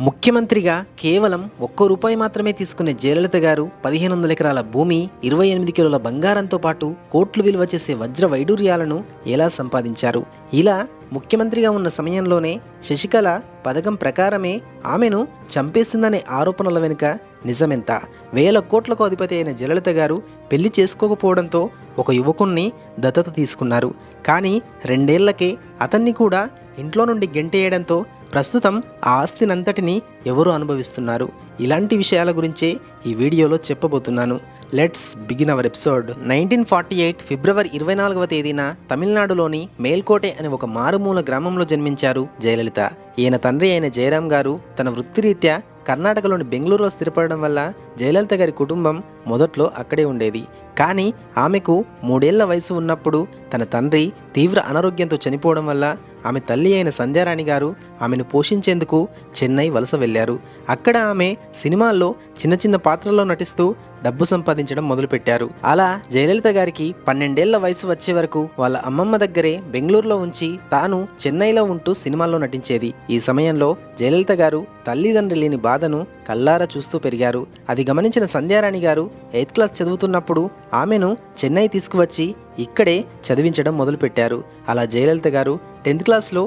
ముఖ్యమంత్రిగా కేవలం ఒక్క రూపాయి మాత్రమే తీసుకునే జయలలిత గారు పదిహేను వందల ఎకరాల భూమి ఇరవై ఎనిమిది కిలోల బంగారంతో పాటు కోట్లు విలువ చేసే వజ్ర వైడూర్యాలను ఎలా సంపాదించారు? ఇలా ముఖ్యమంత్రిగా ఉన్న సమయంలోనే శశికళ పథకం ప్రకారమే ఆమెను చంపేసిందనే ఆరోపణల వెనుక నిజమెంత? వేల కోట్లకు అధిపతి అయిన జయలలిత గారు పెళ్ళి చేసుకోకపోవడంతో ఒక యువకుణ్ణి దత్తత తీసుకున్నారు. కానీ రెండేళ్ళకే అతన్ని కూడా ఇంట్లో నుండి గెంటేయడంతో ప్రస్తుతం ఆ ఆస్తినంతటిని ఎవరు అనుభవిస్తున్నారు. ఇలాంటి విషయాల గురించే ఈ వీడియోలో చెప్పబోతున్నాను. Let's begin our episode nineteen forty eight ఫిబ్రవరి ఇరవై నాలుగవ తేదీన తమిళనాడులోని మేల్కోటే అనే ఒక మారుమూల గ్రామంలో జన్మించారు జయలలిత. ఈయన తండ్రి అయిన జయరాం గారు తన వృత్తిరీత్యా కర్ణాటకలోని బెంగళూరులో స్థిరపడడం వల్ల జయలలిత గారి కుటుంబం మొదట్లో అక్కడే ఉండేది. కానీ ఆమెకు మూడేళ్ళ వయసు ఉన్నప్పుడు తన తండ్రి తీవ్ర అనారోగ్యంతో చనిపోవడం వల్ల ఆమె తల్లి అయిన సంధ్యారాణి గారు ఆమెను పోషించేందుకు చెన్నై వలస వెళ్ళారు. అక్కడ ఆమె సినిమాల్లో చిన్న చిన్న పాత్రల్లో నటిస్తూ డబ్బు సంపాదించడం మొదలుపెట్టారు. అలా జయలలిత గారికి పన్నెండేళ్ళ వయసు వచ్చే వరకు వాళ్ళ అమ్మమ్మ దగ్గరే బెంగళూరులో ఉంచి తాను చెన్నైలో ఉంటూ సినిమాల్లో నటించేది. ఈ సమయంలో జయలలిత గారు తల్లిదండ్రి లేని బాధను కల్లారా చూస్తూ పెరిగారు. అది గమనించిన సంధ్యారాణి గారు ఎయిత్ క్లాస్ చదువుతున్నప్పుడు ఆమెను చెన్నై తీసుకువచ్చి ఇక్కడే చదివించడం మొదలుపెట్టారు. అలా జయలలిత గారు టెన్త్ క్లాస్లో